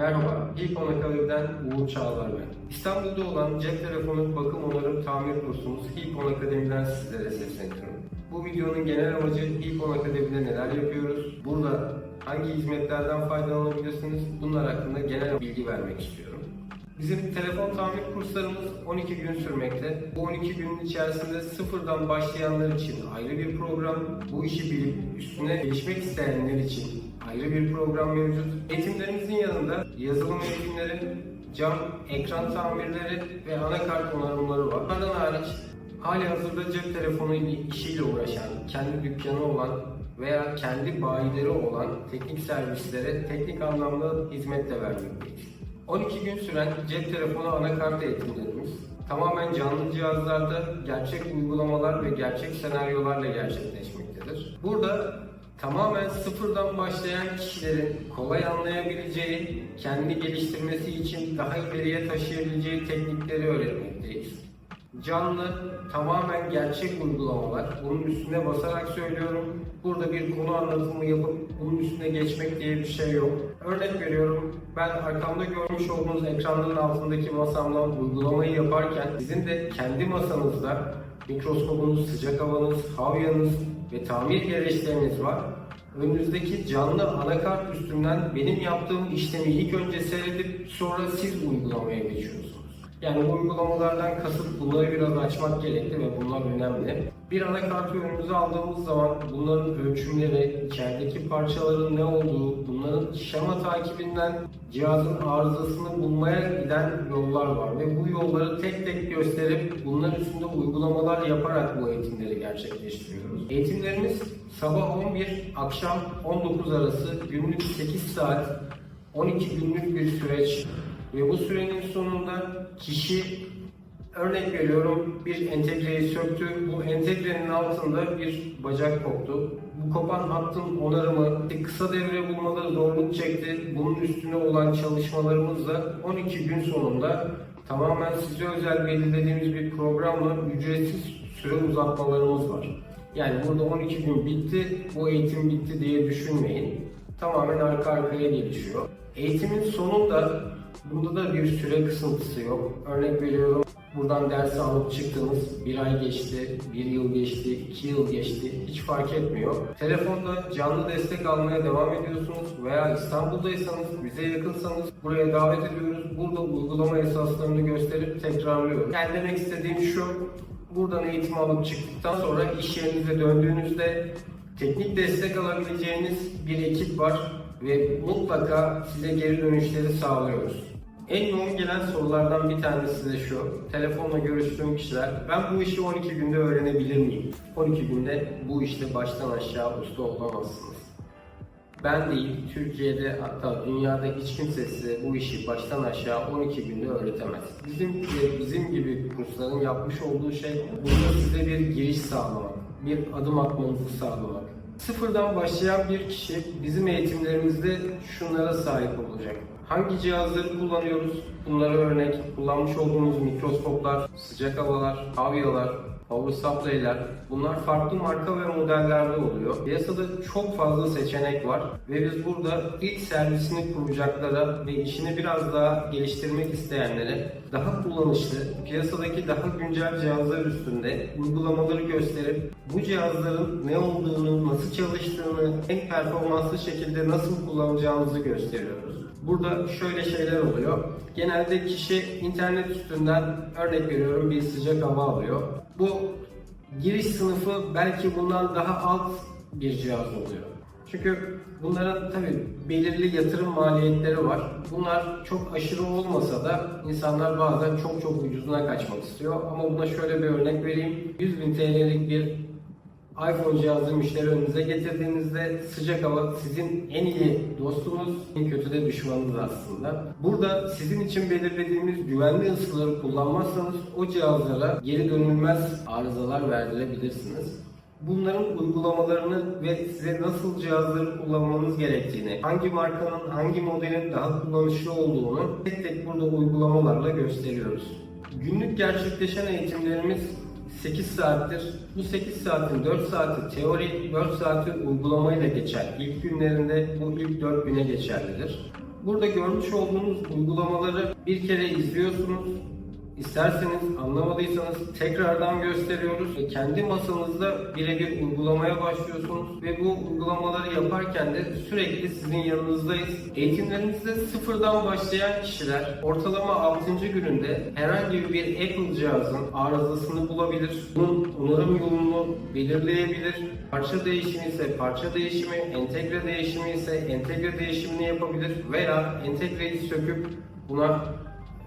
Merhaba, İlkon Akademi'den Uğur Çağlar ben. İstanbul'da olan cep telefonu bakım onarım tamir kursumuz İlkon Akademi'den sizlere sesleniyorum. Bu videonun genel amacı İlkon Akademi'de neler yapıyoruz, burada hangi hizmetlerden faydalanabilirsiniz, bunlar hakkında genel bilgi vermek istiyorum. Bizim telefon tamir kurslarımız 12 gün sürmekte. Bu 12 günün içerisinde sıfırdan başlayanlar için ayrı bir program, bu işi bilip üstüne gelişmek isteyenler için ayrı bir program mevcut. Eğitimlerimizin yanında yazılım eğitimleri, cam, ekran tamirleri ve anakart onarımları var. Bunlardan hariç hali hazırda cep telefonu işiyle uğraşan, kendi dükkanı olan veya kendi bayileri olan teknik servislere teknik anlamda hizmet de vermekteyiz. 12 gün süren cep telefonu anakart eğitimlerimiz tamamen canlı cihazlarda gerçek uygulamalar ve gerçek senaryolarla gerçekleşmektedir. Burada tamamen sıfırdan başlayan kişilerin kolay anlayabileceği, kendi geliştirmesi için daha ileriye taşıyabileceği teknikleri öğretmekteyiz. Canlı, tamamen gerçek uygulamalar. Bunun üstüne basarak söylüyorum. Burada bir konu anlatımı yapıp bunun üstüne geçmek diye bir şey yok. Örnek veriyorum. Ben arkamda görmüş olduğunuz ekranların altındaki masamdan uygulamayı yaparken sizin de kendi masanızda mikroskopunuz, sıcak havanız, havyanız ve tamir gereçleriniz var. Önünüzdeki canlı anakart üstünden benim yaptığım işlemi ilk önce seyredip sonra siz uygulamaya geçiyorsunuz. Yani bu uygulamalardan kasıt bunları biraz açmak gerekli ve bunlar önemli. Bir anakartı önümüze aldığımız zaman bunların ölçümleri, içerideki parçaların ne olduğu, bunların şema takibinden cihazın arızasını bulmaya giden yollar var ve bu yolları tek tek gösterip bunların üstünde uygulamalar yaparak bu eğitimleri gerçekleştiriyoruz. Eğitimlerimiz sabah 11, akşam 19 arası günlük 8 saat 12 günlük bir süreç ve bu sürenin sonunda kişi örnek veriyorum bir entegreyi söktü. Bu entegrenin altında bir bacak koptu. Bu kopan hattın onarımı, kısa devre bulmaları zorluk çekti. Bunun üstüne olan çalışmalarımızla 12 gün sonunda tamamen size özel belirlediğimiz bir programla ücretsiz süre uzatmalarımız var. Yani burada 12 gün bitti, bu eğitim bitti diye düşünmeyin. Tamamen arka arkaya gelişiyor. Eğitimin sonunda Bunda da bir süre kısıntısı yok. Örnek veriyorum, buradan dersi alıp çıktınız, bir ay geçti, bir yıl geçti, iki yıl geçti, hiç fark etmiyor. Telefonda canlı destek almaya devam ediyorsunuz veya İstanbul'daysanız, bize yakınsanız buraya davet ediyoruz. Burada uygulama esaslarını gösterip tekrarlıyoruz. Yani demek istediğim şu, buradan eğitim alıp çıktıktan sonra iş yerinize döndüğünüzde teknik destek alabileceğiniz bir ekip var ve mutlaka size geri dönüşleri sağlıyoruz. En yoğun gelen sorulardan bir tanesi de şu. Telefonla görüştüğüm kişiler, ben bu işi 12 günde öğrenebilir miyim? 12 günde bu işte baştan aşağı usta olamazsınız. Ben değil, Türkiye'de hatta dünyada hiç kimse size bu işi baştan aşağı 12 günde öğretemez. Bizim bizim gibi kursların yapmış olduğu şey burada size bir giriş sağlamak, bir adım atmanızı sağlamak. Sıfırdan başlayan bir kişi bizim eğitimlerimizde şunlara sahip olacak. Hangi cihazları kullanıyoruz? Bunlara örnek kullanmış olduğumuz mikroskoplar, sıcak havalar, havyalar, power supply'ler bunlar farklı marka ve modellerde oluyor. Piyasada çok fazla seçenek var ve biz burada ilk servisini kuracaklara ve işini biraz daha geliştirmek isteyenlere daha kullanışlı, piyasadaki daha güncel cihazlar üstünde uygulamaları gösterip bu cihazların ne olduğunu, nasıl çalıştığını en performanslı şekilde nasıl kullanacağımızı gösteriyoruz. Burada şöyle şeyler oluyor. Genelde kişi internet üstünden örnek veriyorum bir sıcak hava alıyor. Bu giriş sınıfı belki bundan daha alt bir cihaz oluyor. Çünkü bunların tabi belirli yatırım maliyetleri var. Bunlar çok aşırı olmasa da insanlar bazen çok çok ucuzuna kaçmak istiyor. Ama buna şöyle bir örnek vereyim. 100 bin TL'lik bir iPhone cihazı müşteri önünüze getirdiğinizde sıcak hava sizin en iyi dostunuz, en kötü de düşmanınız aslında. Burada sizin için belirlediğimiz güvenli ısıları kullanmazsanız o cihazlara geri dönülmez arızalar verdirebilirsiniz. Bunların uygulamalarını ve size nasıl cihazları kullanmanız gerektiğini, hangi markanın, hangi modelin daha kullanışlı olduğunu tek tek burada uygulamalarla gösteriyoruz. Günlük gerçekleşen eğitimlerimiz 8 saattir. Bu 8 saatin 4 saati teori, 4 saati uygulamayla geçer. İlk günlerinde bu ilk 4 güne geçerlidir. Burada görmüş olduğunuz uygulamaları bir kere izliyorsunuz. İsterseniz anlamadıysanız tekrardan gösteriyoruz ve kendi masanızda birebir uygulamaya başlıyorsunuz ve bu uygulamaları yaparken de sürekli sizin yanınızdayız. Eğitimlerimizde sıfırdan başlayan kişiler ortalama 6. gününde herhangi bir Apple cihazın arızasını bulabilir. Bunun onarım yolunu belirleyebilir. Parça değişimi ise parça değişimi, entegre değişimi ise entegre değişimini yapabilir veya entegreyi söküp buna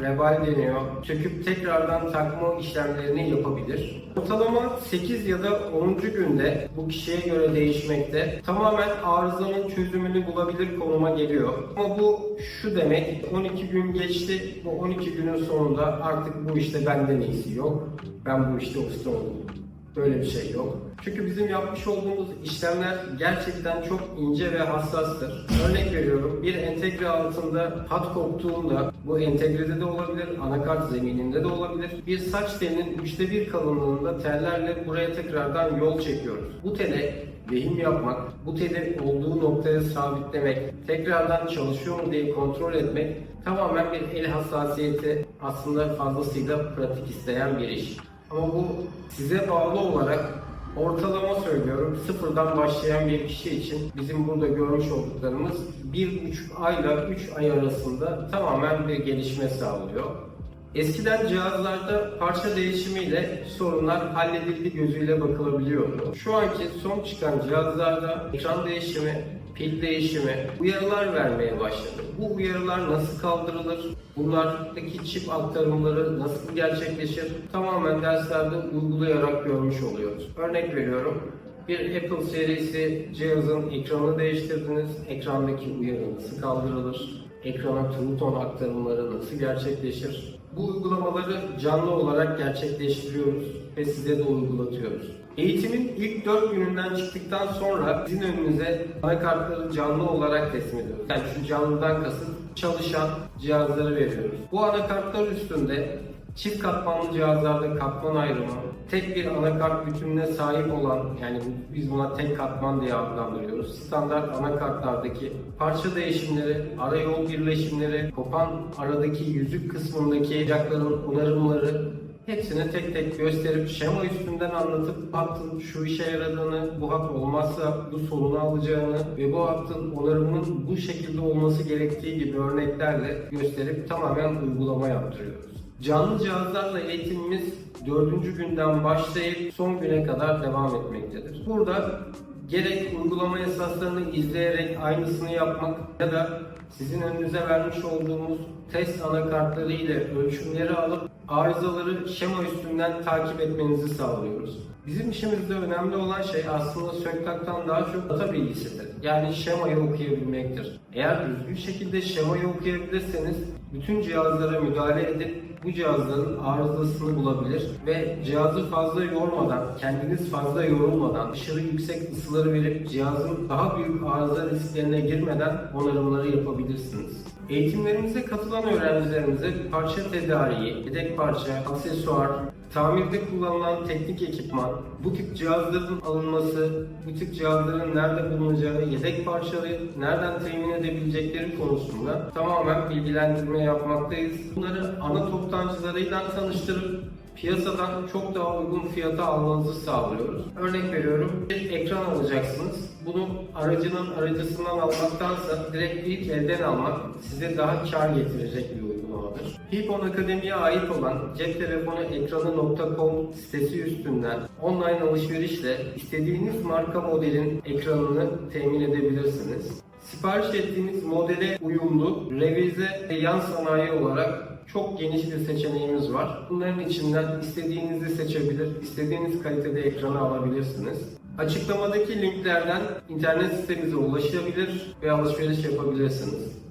rebal deniyor. Söküp tekrardan takma işlemlerini yapabilir. Ortalama 8 ya da 10. günde bu kişiye göre değişmekte. Tamamen arızanın çözümünü bulabilir konuma geliyor. Ama bu şu demek 12 gün geçti. Bu 12 günün sonunda artık bu işte benden iyisi yok. Ben bu işte usta oldum. Böyle bir şey yok. Çünkü bizim yapmış olduğumuz işlemler gerçekten çok ince ve hassastır. Örnek veriyorum bir entegre altında hat koptuğunda bu entegrede de olabilir, anakart zemininde de olabilir. Bir saç telinin üçte bir kalınlığında tellerle buraya tekrardan yol çekiyoruz. Bu tele lehim yapmak, bu teli olduğu noktaya sabitlemek, tekrardan çalışıyor mu diye kontrol etmek tamamen bir el hassasiyeti aslında fazlasıyla pratik isteyen bir iş. Ama bu size bağlı olarak ortalama söylüyorum sıfırdan başlayan bir kişi için bizim burada görmüş olduklarımız bir buçuk ayla 3 ay arasında tamamen bir gelişme sağlıyor. Eskiden cihazlarda parça değişimiyle sorunlar halledildi gözüyle bakılabiliyordu. Şu anki son çıkan cihazlarda ekran değişimi, pil değişimi uyarılar vermeye başladı. Bu uyarılar nasıl kaldırılır? Bunlardaki çip aktarımları nasıl gerçekleşir? Tamamen derslerde uygulayarak görmüş oluyoruz. Örnek veriyorum. Bir Apple serisi cihazın ekranını değiştirdiniz. Ekrandaki uyarı nasıl kaldırılır? Ekrana true tone aktarımları nasıl gerçekleşir? Bu uygulamaları canlı olarak gerçekleştiriyoruz ve size de uygulatıyoruz. Eğitimin ilk 4 gününden çıktıktan sonra sizin önünüze anakartları canlı olarak teslim ediyoruz. Yani şu canlıdan kasıt çalışan cihazları veriyoruz. Bu anakartlar üstünde Çift katmanlı cihazlarda katman ayrımı, tek bir anakart bütününe sahip olan, yani biz buna tek katman diye adlandırıyoruz. Standart anakartlardaki parça değişimleri, arayol birleşimleri, kopan aradaki yüzük kısmındaki ocakların onarımları, hepsini tek tek gösterip şema üstünden anlatıp hattın şu işe yaradığını, bu hat olmazsa bu sorunu alacağını ve bu hattın onarımının bu şekilde olması gerektiği gibi örneklerle gösterip tamamen uygulama yaptırıyoruz. Canlı cihazlarla eğitimimiz 4. günden başlayıp son güne kadar devam etmektedir. Burada gerek uygulama esaslarını izleyerek aynısını yapmak ya da sizin önünüze vermiş olduğumuz test anakartları ile ölçümleri alıp arızaları şema üstünden takip etmenizi sağlıyoruz. Bizim işimizde önemli olan şey aslında söktaktan daha çok data bilgisidir. Yani şemayı okuyabilmektir. Eğer düzgün şekilde şemayı okuyabilirseniz bütün cihazlara müdahale edip bu cihazların arızasını bulabilir ve cihazı fazla yormadan, kendiniz fazla yorulmadan, aşırı yüksek ısıları verip cihazın daha büyük arıza risklerine girmeden onarımları yapabilirsiniz. Eğitimlerimize katılan öğrencilerimize parça tedariği, yedek parça, aksesuar, tamirde kullanılan teknik ekipman, bu tip cihazların alınması, bu tip cihazların nerede bulunacağı, yedek parçaları nereden temin edebilecekleri konusunda tamamen bilgilendirme yapmaktayız. Bunları ana toptancılarıyla tanıştırıp piyasadan çok daha uygun fiyata almanızı sağlıyoruz. Örnek veriyorum, bir ekran alacaksınız. Bunu aracının aracısından almaktansa direkt ilk elden almak size daha kar getirecek bir uygulamadır. Hipon Akademi'ye ait olan cep telefonu ekranı.com sitesi üstünden online alışverişle istediğiniz marka modelin ekranını temin edebilirsiniz. Sipariş ettiğiniz modele uyumlu, revize ve yan sanayi olarak çok geniş bir seçeneğimiz var. Bunların içinden istediğinizi seçebilir, istediğiniz kalitede ekranı alabilirsiniz. Açıklamadaki linklerden internet sitemize ulaşabilir ve alışveriş yapabilirsiniz.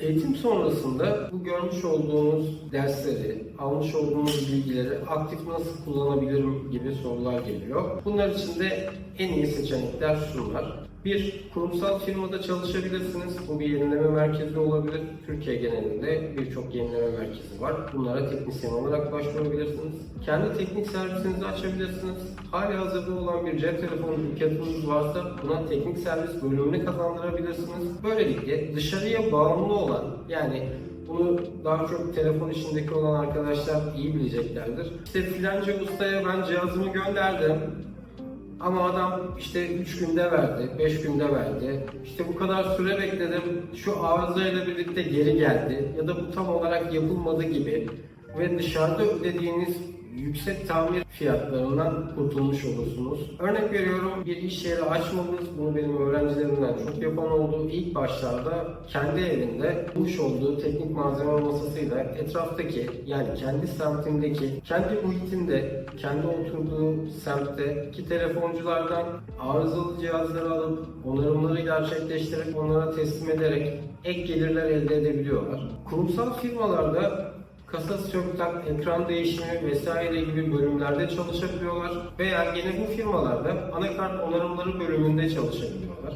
Eğitim sonrasında bu görmüş olduğunuz dersleri, almış olduğunuz bilgileri aktif nasıl kullanabilirim gibi sorular geliyor. Bunlar için de en iyi seçenekler şunlar. Bir, kurumsal firmada çalışabilirsiniz. Bu bir yenileme merkezi olabilir. Türkiye genelinde birçok yenileme merkezi var. Bunlara teknisyen olarak başvurabilirsiniz. Kendi teknik servisinizi açabilirsiniz. Hali hazırda olan bir cep telefonu dükkanınız varsa buna teknik servis bölümünü kazandırabilirsiniz. Böylelikle dışarıya bağımlı olan yani bunu daha çok telefon işindeki olan arkadaşlar iyi bileceklerdir. İşte filanca ustaya ben cihazımı gönderdim. Ama adam işte 3 günde verdi, 5 günde verdi. İşte bu kadar süre bekledim, şu arızayla birlikte geri geldi. Ya da bu tam olarak yapılmadı gibi. Ve dışarıda ödediğiniz yüksek tamir fiyatlarından kurtulmuş olursunuz. Örnek veriyorum bir iş yeri açmanız, bunu benim öğrencilerimden çok yapan oldu. İlk başlarda kendi evinde bulmuş olduğu teknik malzeme masasıyla etraftaki yani kendi semtindeki, kendi muhitinde, kendi oturduğu semtteki telefonculardan arızalı cihazları alıp onarımları gerçekleştirip onlara teslim ederek ek gelirler elde edebiliyorlar. Kurumsal firmalarda kasa söktak, ekran değişimi vesaire gibi bölümlerde çalışabiliyorlar veya yine bu firmalarda anakart onarımları bölümünde çalışabiliyorlar.